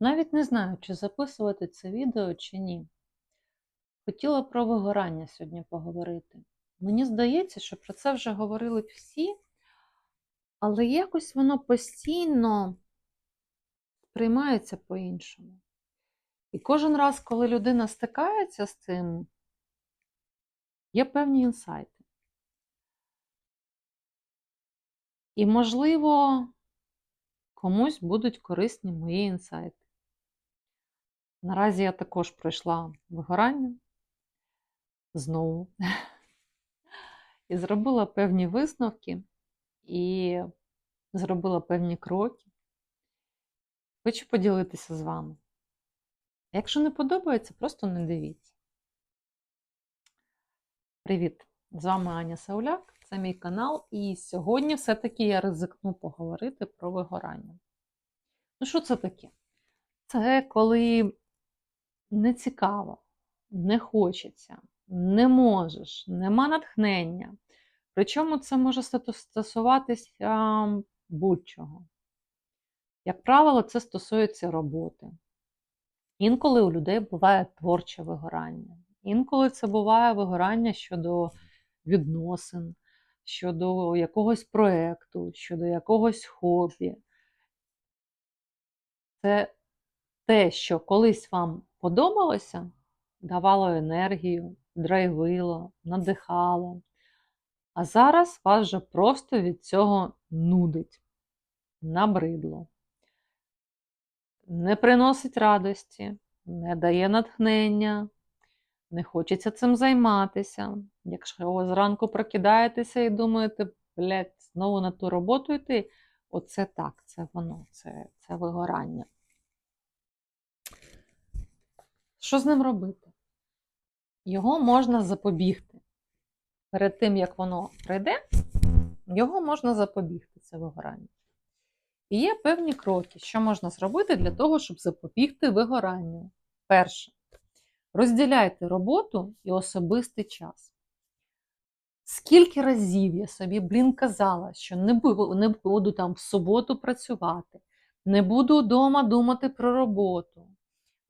Навіть не знаю, чи записувати це відео, чи ні. Хотіла про вигорання сьогодні поговорити. Мені здається, що про це вже говорили всі, але якось воно постійно сприймається по-іншому. І кожен раз, коли людина стикається з цим, є певні інсайти. І, можливо, комусь будуть корисні мої інсайти. Наразі я також пройшла вигорання знову і зробила певні висновки і зробила певні кроки. Хочу поділитися з вами. Якщо не подобається, просто не дивіться. Привіт! З вами Аня Сауляк, це мій канал, і сьогодні все-таки я ризикну поговорити про вигорання. Ну, що це таке? Це коли не цікаво, не хочеться, не можеш, нема натхнення. Причому це може стосуватися будь-чого. Як правило, це стосується роботи. Інколи у людей буває творче вигорання. Інколи це буває вигорання щодо відносин, щодо якогось проєкту, щодо якогось хобі. Це те, що колись вам подобалося, давало енергію, драйвило, надихало. А зараз вас вже просто від цього нудить, набридло, не приносить радості, не дає натхнення, не хочеться цим займатися. Якщо ви зранку прокидаєтеся і думаєте, блядь, знову на ту роботу йти, оце так, це воно, це, це вигорання. Що з ним робити? Його можна запобігти. Перед тим, як воно прийде, його можна запобігти, це вигорання. І є певні кроки, що можна зробити для того, щоб запобігти вигоранню. Перше, розділяйте роботу і особистий час. Скільки разів я собі, блін, казала, що не буду, не буду там в суботу працювати, не буду вдома думати про роботу,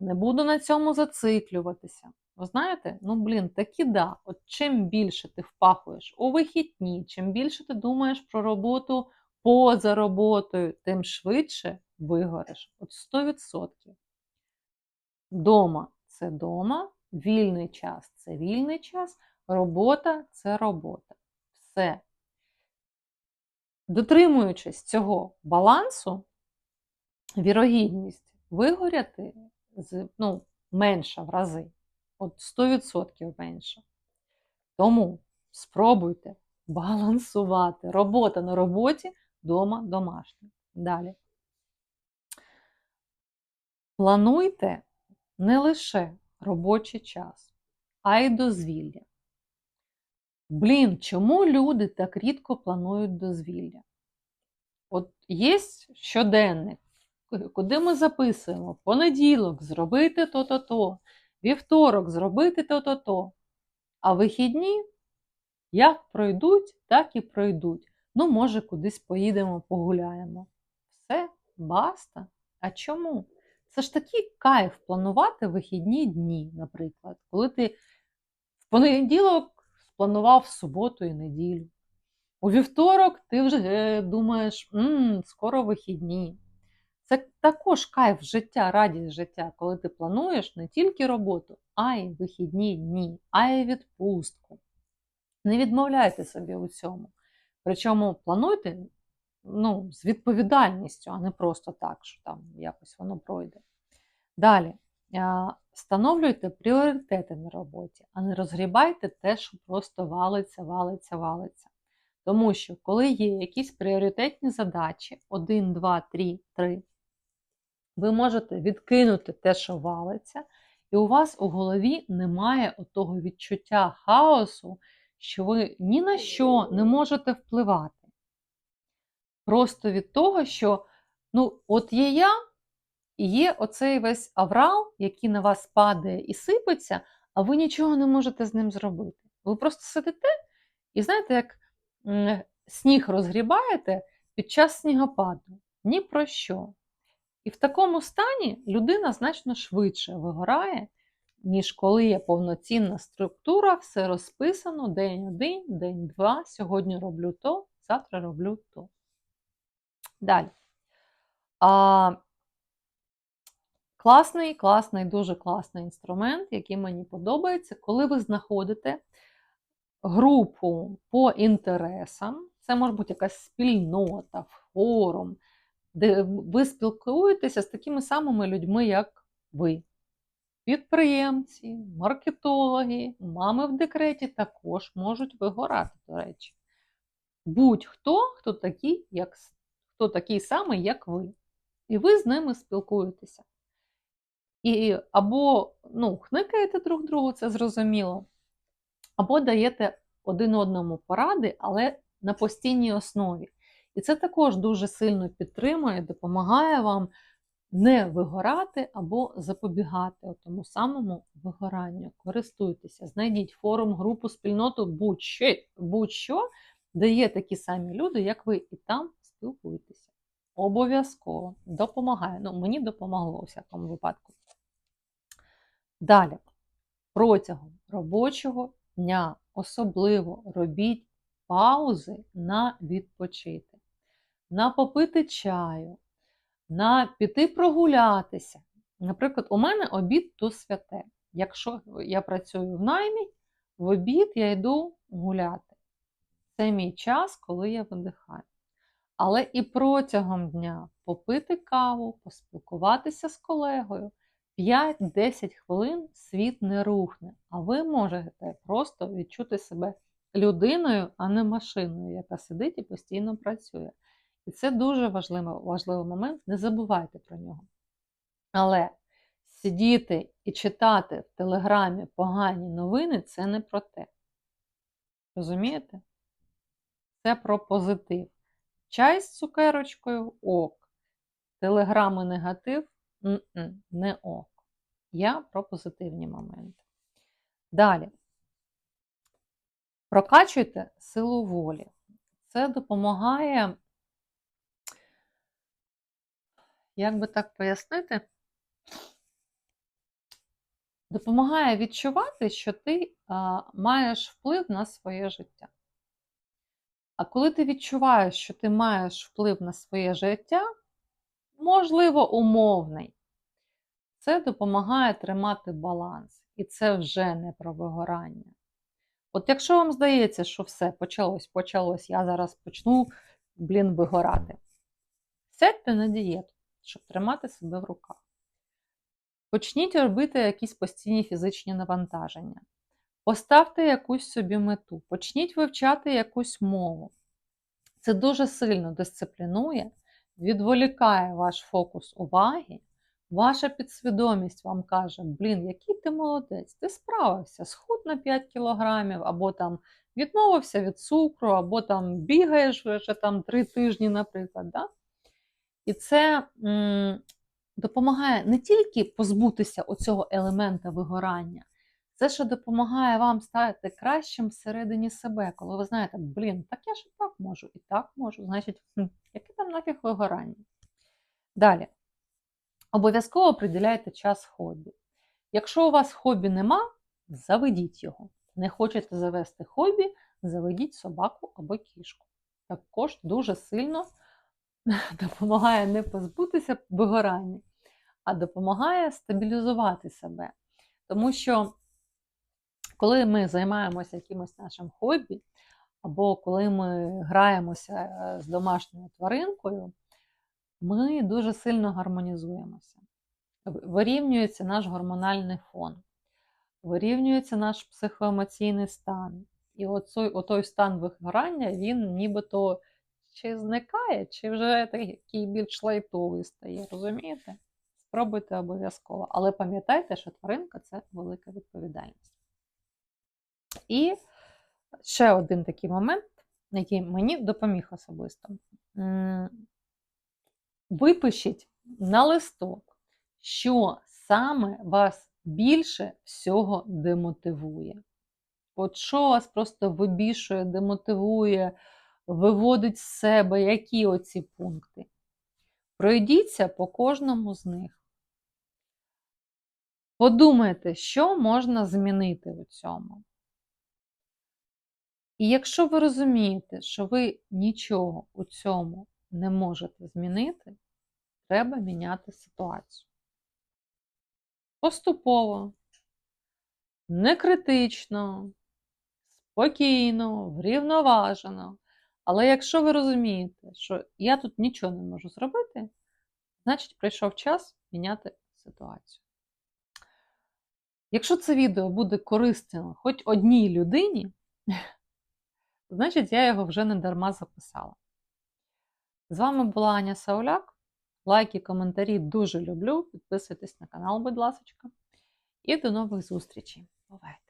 не буду на цьому зациклюватися. Ви знаєте, ну, блін, таки да. От чим більше ти впахуєш у вихідні, чим більше ти думаєш про роботу поза роботою, тим швидше вигориш. От 100%. Дома це дома, вільний час це вільний час, робота це робота. Все. Дотримуючись цього балансу, вірогідність вигоряти ну, менша в рази. От 100% менше. Тому спробуйте балансувати. Робота на роботі, дома домашня. Далі. Плануйте не лише робочий час, а й дозвілля. Блін, чому люди так рідко планують дозвілля? От є щоденник, куди ми записуємо понеділок зробити то-то-то, вівторок зробити то-то-то. А вихідні як пройдуть, так і пройдуть. Ну, може, кудись поїдемо, погуляємо. Все, баста. А чому? Це ж такий кайф планувати вихідні дні, наприклад, коли ти в понеділок спланував суботу і неділю. У вівторок ти вже думаєш, М, скоро вихідні. Це також кайф життя, радість життя, коли ти плануєш не тільки роботу, а й вихідні дні, а й відпустку. Не відмовляйте собі у цьому. Причому плануйте ну, з відповідальністю, а не просто так, що там якось воно пройде. Далі, встановлюйте пріоритети на роботі, а не розгрібайте те, що просто валиться, валиться, валиться. Тому що, коли є якісь пріоритетні задачі, 1, 2, 3, 3, ви можете відкинути те, що валиться, і у вас у голові немає отого відчуття хаосу, що ви ні на що не можете впливати. Просто від того, що ну, от є я, і є оцей весь аврал, який на вас падає і сипеться, а ви нічого не можете з ним зробити. Ви просто сидите і знаєте, як сніг розгрібаєте під час снігопаду. Ні про що. І в такому стані людина значно швидше вигорає, ніж коли є повноцінна структура, все розписано день один, день два. Сьогодні роблю то, завтра роблю то. Далі. А, Класний, класний, дуже класний інструмент, який мені подобається, коли ви знаходите групу по інтересам, це може бути якась спільнота, форум, де ви спілкуєтеся з такими самими людьми, як ви. Підприємці, маркетологи, мами в декреті також можуть вигорати, до речі. Будь-хто, хто такий, як, хто такий самий, як ви. І ви з ними спілкуєтеся. І або ну, хникаєте друг другу, це зрозуміло, або даєте один одному поради, але на постійній основі. І це також дуже сильно підтримує, допомагає вам не вигорати або запобігати тому самому вигоранню. Користуйтеся, знайдіть форум, групу, спільноту, будь-що, будь-що, де є такі самі люди, як ви, і там спілкуйтеся. Обов'язково допомагає. Ну, мені допомогло у всякому випадку. Далі, протягом робочого дня особливо робіть паузи на відпочити, на попити чаю, на піти прогулятися. Наприклад, у мене обід то святе. Якщо я працюю в наймі, в обід я йду гуляти. Це мій час, коли я видихаю. Але і протягом дня попити каву, поспілкуватися з колегою. 5-10 хвилин світ не рухне, а ви можете просто відчути себе людиною, а не машиною, яка сидить і постійно працює. І це дуже важливий, важливий момент, не забувайте про нього. Але сидіти і читати в Телеграмі погані новини це не про те. Розумієте? Це про позитив. Чай з цукерочкою ок. Телеграми негатив не ок. Я про позитивні моменти. Далі. Прокачуйте силу волі. Це допомагає, як би так пояснити, допомагає відчувати, що ти а, маєш вплив на своє життя. А коли ти відчуваєш, що ти маєш вплив на своє життя, можливо, умовний, це допомагає тримати баланс. І це вже не про вигорання. От якщо вам здається, що все почалось, почалось, я зараз почну, блін, вигорати. Сядьте на дієту, щоб тримати себе в руках. Почніть робити якісь постійні фізичні навантаження. Поставте якусь собі мету, почніть вивчати якусь мову. Це дуже сильно дисциплінує, відволікає ваш фокус уваги Ваша підсвідомість вам каже, блін, який ти молодець, ти справився, схуд на 5 кілограмів, або там відмовився від цукру, або там бігаєш вже там 3 тижні, наприклад. Да? І це м, допомагає не тільки позбутися оцього елемента вигорання, це ще допомагає вам стати кращим всередині себе, коли ви знаєте, блін, так я ж і так можу, і так можу, значить, яке там нафіг вигорання. Далі. Обов'язково приділяйте час хобі. Якщо у вас хобі нема, заведіть його. Не хочете завести хобі, заведіть собаку або кішку. Також дуже сильно допомагає не позбутися вигорання, а допомагає стабілізувати себе. Тому що, коли ми займаємося якимось нашим хобі, або коли ми граємося е, з домашньою тваринкою, ми дуже сильно гармонізуємося. Вирівнюється наш гормональний фон, вирівнюється наш психоемоційний стан. І оцей, отой стан вигорання, він нібито чи зникає, чи вже такий більш лайтовий стає. Розумієте? Спробуйте обов'язково. Але пам'ятайте, що тваринка це велика відповідальність. І ще один такий момент, який мені допоміг особисто. Випишіть на листок, що саме вас більше всього демотивує. От що вас просто вибішує, демотивує, виводить з себе, які оці пункти. Пройдіться по кожному з них. Подумайте, що можна змінити у цьому. І якщо ви розумієте, що ви нічого у цьому не можете змінити, треба міняти ситуацію. Поступово, не критично, спокійно, врівноважено. Але якщо ви розумієте, що я тут нічого не можу зробити, значить прийшов час міняти ситуацію. Якщо це відео буде корисним хоч одній людині, значить я його вже не дарма записала. З вами була Аня Сауляк. Лайки, коментарі дуже люблю. Підписуйтесь на канал, будь ласка. І до нових зустрічей. Бувайте!